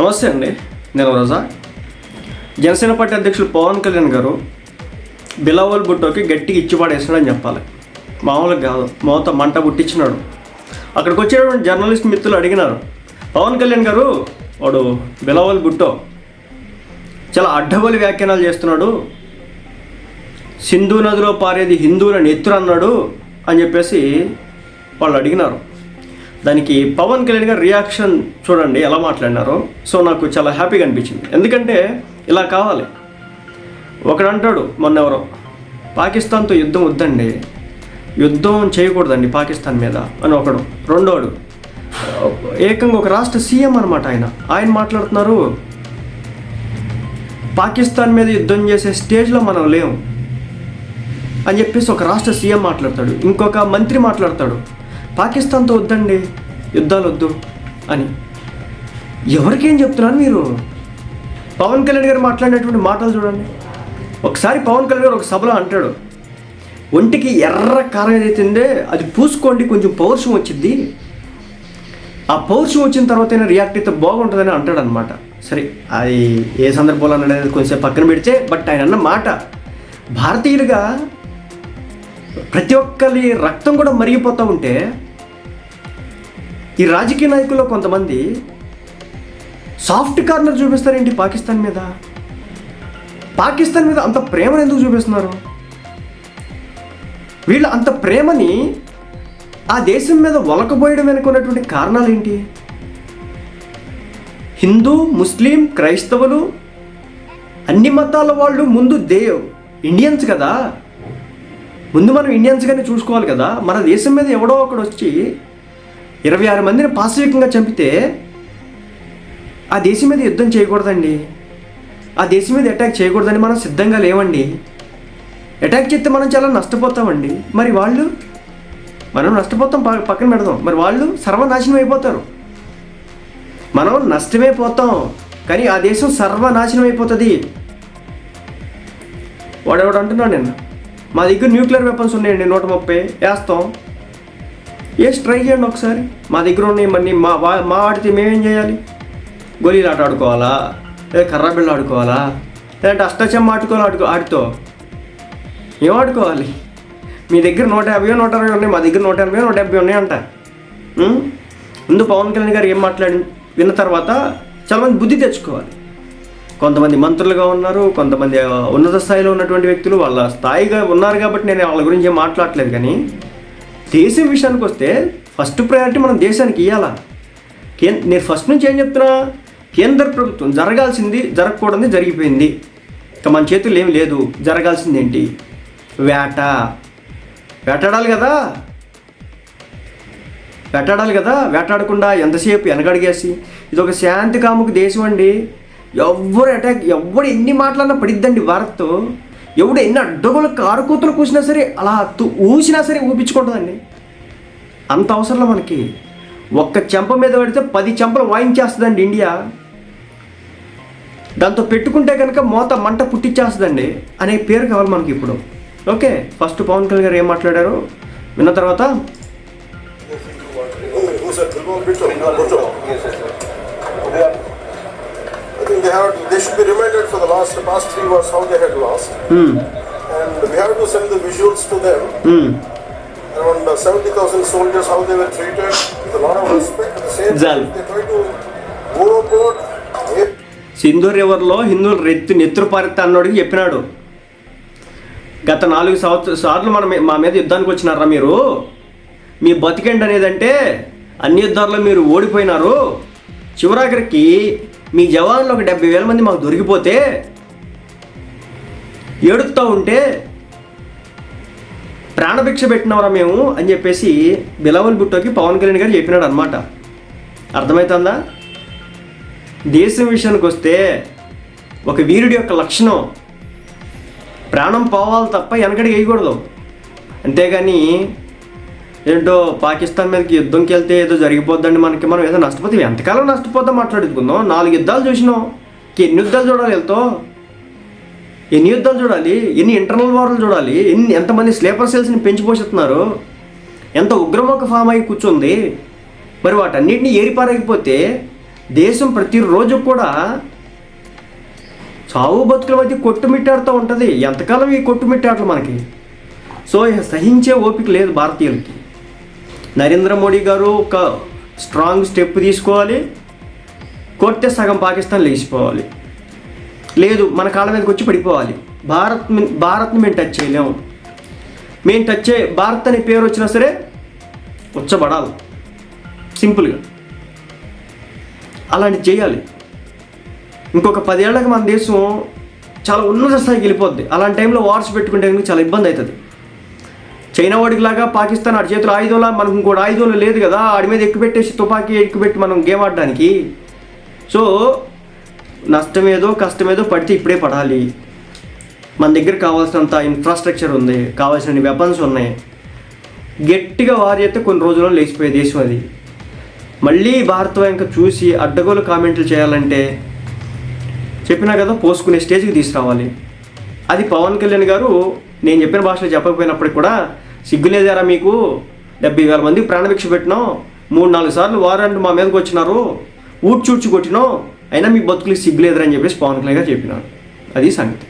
నమస్తే అండి నేను రోజా. జనసేన పార్టీ అధ్యక్షులు పవన్ కళ్యాణ్ గారు బిలావల్ బుట్టోకి గట్టిగా ఇచ్చి పడేసాడని చెప్పాలి. మామూలుగా కాదు మోత మంట పుట్టించినాడు. అక్కడికి వచ్చేటువంటి జర్నలిస్ట్ మిత్రులు అడిగినారు పవన్ కళ్యాణ్ గారు వాడు బిలావల్ బుట్టో చాలా అడ్డబలి వ్యాఖ్యానాలు చేస్తున్నాడు. సింధు నదిలో పారేది హిందువుల నెత్తురు అన్నాడు అని చెప్పేసి వాళ్ళు అడిగినారు. దానికి పవన్ కళ్యాణ్ గారు రియాక్షన్ చూడండి ఎలా మాట్లాడినారో. సో నాకు చాలా హ్యాపీగా అనిపించింది. ఎందుకంటే ఇలా కావాలి. ఒకడు అంటాడు మొన్న ఎవరో పాకిస్తాన్తో యుద్ధం వద్దండి. యుద్ధం చేయకూడదండి పాకిస్తాన్ మీద అని ఒకడు. రెండోడు ఏకంగా ఒక రాష్ట్ర సీఎం అనమాట ఆయన. ఆయన మాట్లాడుతున్నారు పాకిస్తాన్ మీద యుద్ధం చేసే స్టేజ్లో మనం లేము అని చెప్పేసి ఒక రాష్ట్ర సీఎం మాట్లాడతాడు. ఇంకొక మంత్రి మాట్లాడతాడు పాకిస్తాన్తో వద్దండి. యుద్ధాలు వద్దు అని. ఎవరికేం చెప్తున్నారు మీరు? పవన్ కళ్యాణ్ గారు మాట్లాడినటువంటి మాటలు చూడండి. ఒకసారి పవన్ కళ్యాణ్ గారు ఒక సభలో అంటాడు ఒంటికి ఎర్ర కారం ఏదైతుందే అది పూసుకోండి కొంచెం పౌరుషం వచ్చింది ఆ పౌరుషం వచ్చిన తర్వాత రియాక్ట్ అయితే బాగుంటుందని అంటాడు అనమాట సరే అది ఏ సందర్భంలో అనేది కొంచెం పక్కన పెడితే బట్ ఆయన అన్న మాట భారతీయులుగా ప్రతి ఒక్కరి రక్తం కూడా మరిగిపోతూ ఉంటే ఈ రాజకీయ నాయకుల్లో కొంతమంది సాఫ్ట్ కార్నర్ చూపిస్తారేంటి పాకిస్తాన్ మీద? పాకిస్తాన్ మీద అంత ప్రేమను ఎందుకు చూపిస్తున్నారు? వీళ్ళ అంత ప్రేమని ఆ దేశం మీద ఒలకబోయడం వెనుకున్నటువంటి కారణాలు ఏంటి హిందూ ముస్లిం క్రైస్తవులు అన్ని మతాల వాళ్ళు ముందు దేవ్ ఇండియన్స్ కదా? ముందు మనం ఇండియన్స్గానే చూసుకోవాలి కదా? మన దేశం మీద ఎవడో ఒకడు వచ్చి ఇరవై ఆరు మందిని పాశవికంగా చంపితే ఆ దేశం మీద యుద్ధం చేయకూడదండి. ఆ దేశం మీద అటాక్ చేయకూడదని మనం సిద్ధంగా లేవండి. అటాక్ చేస్తే మనం చాలా నష్టపోతామండి. మరి వాళ్ళు? మనం నష్టపోతాం ప- పక్కన పెడదాం. మరి వాళ్ళు సర్వనాశనం అయిపోతారు. మనం నష్టమే పోతాం. కానీ ఆ దేశం సర్వనాశనం అయిపోతుంది. వాడెవడు అంటున్నాడు నేను మా దగ్గర న్యూక్లియర్ వెపన్స్ ఉన్నాయండి నూట ముప్పై. వేస్తాం. వేసి ట్రై చేయండి ఒకసారి మా దగ్గర ఉన్నాయి మరి మా మా ఆడితే మేమేం చేయాలి? గోలీలు ఆట ఆడుకోవాలా? లేదా కర్ర బిళ్ళ ఆడుకోవాలా? లేదంటే అష్టచమ్మ ఆడుకోవాలి ఆడుకో ఆడుతో? ఏం ఆడుకోవాలి? మీ దగ్గర నూట యాభై నూట అరవై ఉన్నాయి మా దగ్గర నూట ఎనభై నూట డెబ్బై ఉన్నాయంట ముందు పవన్ కళ్యాణ్ గారు ఏం మాట్లాడి విన్న తర్వాత చాలామంది బుద్ధి తెచ్చుకోవాలి. కొంతమంది మంత్రులుగా ఉన్నారు కొంతమంది ఉన్నత స్థాయిలో ఉన్నటువంటి వ్యక్తులు వాళ్ళ స్థాయిగా ఉన్నారు కాబట్టి నేను వాళ్ళ గురించి ఏం మాట్లాడలేదు కానీ దేశం విషయానికి వస్తే ఫస్ట్ ప్రయారిటీ మనం దేశానికి ఇవ్వాలా నేను ఫస్ట్ నుంచి ఏం చెప్తున్నా? కేంద్ర ప్రభుత్వం జరగాల్సింది జరగకూడదు జరిగిపోయింది. ఇక మన చేతుల్లో ఏమి లేదు. జరగాల్సింది ఏంటి? వేట. వేటాడాలి కదా? వేటాడాలి కదా? వేటాడకుండా ఎంతసేపు వెనకడిగేసి ఇది ఒక శాంతి కాముకు దేశం అండి. ఎవ్వరు అటాక్ ఎవరు ఎన్ని మాటలన్నా పడిద్దండి భారత్తో. ఎవడు ఎన్ని అడ్డగోలు కారుకూతులు కూసినా సరే అలా ఊసినా సరే ఊపించుకుంటుందండి. అంత అవసరంలో మనకి. ఒక్క చెంప మీద పడితే పది చెంపలు వాయించేస్తుందండి ఇండియా. దాంతో పెట్టుకుంటే కనుక మోత మంట పుట్టించేస్తుందండి అనే పేరు కావాలి మనకి ఇప్పుడు. ఓకే ఫస్ట్ పవన్ కళ్యాణ్ గారు ఏం మాట్లాడారు? విన్న తర్వాత? Have they should be reminded for the last the past three wars how they had lost. Hmm, And we have to send the visuals to them. hmm. Around uh, 70,000 soldiers, how they were treated with a lot of respect. At the same time, they try to overboard. eh, Sindhu రివర్లో హిందువులు రెత్తి నెత్తురు పారిత అన్నోడికి చెప్పినాడు గత నాలుగు సంవత్సర సార్లు మన మీ- మా మీద యుద్ధానికి వచ్చినారా మీరు మీ బతికండి అనేదంటే అన్ని యుద్ధాల్లో మీరు ఓడిపోయినారు చివరాఖరికి మీ జవాన్లు ఒక డెబ్బై వేల మంది మాకు దొరికిపోతే ఏడుస్తూ ఉంటే ప్రాణభిక్ష పెట్టినవరా మేము అని చెప్పేసి బిలవల్ బుట్టోకి పవన్ కళ్యాణ్ గారు చెప్పినాడు అనమాట అర్థమవుతుందా దేశం విషయానికి వస్తే ఒక వీరుడి యొక్క లక్షణం ప్రాణం పోవాలి తప్ప వెనకడి వేయకూడదు. అంతేగాని ఏంటో పాకిస్తాన్ మీదకి యుద్ధంకి వెళ్తే ఏదో జరిగిపోద్దండి మనకి. మనం ఏదో నష్టపోతే ఎంతకాలం నష్టపోతాం మాట్లాడుకుందాం? నాలుగు యుద్ధాలు చూసినాం. ఎన్ని యుద్ధాలు చూడాలి వెళ్తో ఎన్ని యుద్ధాలు చూడాలి? ఎన్ని ఇంటర్నల్ వార్లు చూడాలి? ఎన్ని ఎంతమంది స్లీపర్ సెల్స్ని పెంచి పోషిస్తున్నారు? ఎంత ఉగ్రమొక ఫామ్ అయి కూర్చుంది? మరి వాటన్నిటిని ఏరిపారకపోతే దేశం ప్రతిరోజు కూడా చావు బతుకుల మధ్య కొట్టుమిట్టాడుతూ ఉంటుంది. ఎంతకాలం ఈ కొట్టుమిట్టాటలు మనకి? సో సహించే ఓపిక లేదు భారతీయులకి. నరేంద్ర మోడీ గారు ఒక స్ట్రాంగ్ స్టెప్ తీసుకోవాలి. కొడితే సగం పాకిస్తాన్ లేచిపోవాలి. లేదు మన కాళ్ళ మీదకి వచ్చి పడిపోవాలి. భారత్ భారత్ని మేము టచ్ చేయలేము మేము టచ్ చే భారత్ అనే పేరు వచ్చినా సరే వచ్చబడాలి సింపుల్గా. అలాంటివి చేయాలి. ఇంకొక పదేళ్ళకి మన దేశం చాలా ఉన్నత స్థాయికి వెళ్ళిపోద్ది. అలాంటి టైంలో వార్స్ పెట్టుకుంటే కనుక చాలా ఇబ్బంది అవుతుంది. చైనా వాడికి లాగా పాకిస్తాన్ ఆడి చేతిలో ఆయుధంలా మనకు ఇంకోటి ఆయుధంలో లేదు కదా ఆడి మీద ఎక్కుపెట్టేసి తుపాకీ ఎక్కుపెట్టి మనం గేమ్ ఆడడానికి. సో నష్టమేదో కష్టమేదో పడితే ఇప్పుడే పడాలి. మన దగ్గర కావాల్సినంత ఇన్ఫ్రాస్ట్రక్చర్ ఉంది కావాల్సిన వెపన్స్ ఉన్నాయి. గట్టిగా వారి అయితే కొన్ని రోజుల్లో లేచిపోయే దేశం అది. మళ్ళీ భారత వెంక చూసి అడ్డగోలు కామెంట్లు చేయాలంటే చెప్పినా కదా పోసుకునే స్టేజ్కి తీసుకురావాలి. అది పవన్ కళ్యాణ్ గారు నేను చెప్పిన భాషలో చెప్పకపోయినప్పటికి కూడా సిగ్గులేదారా మీకు? డెబ్బై వేల మంది ప్రాణభిక్ష పెట్టినాం. మూడు నాలుగు సార్లు వారంట్ మా మీదకి వచ్చినారు. ఊడ్చూడ్చి కొట్టినాం. అయినా మీ బతుకులకి సిగ్గులేదురని చెప్పేసి పవన్ కళ్యాణ్ గారు చెప్పినారు. అది సంగతి.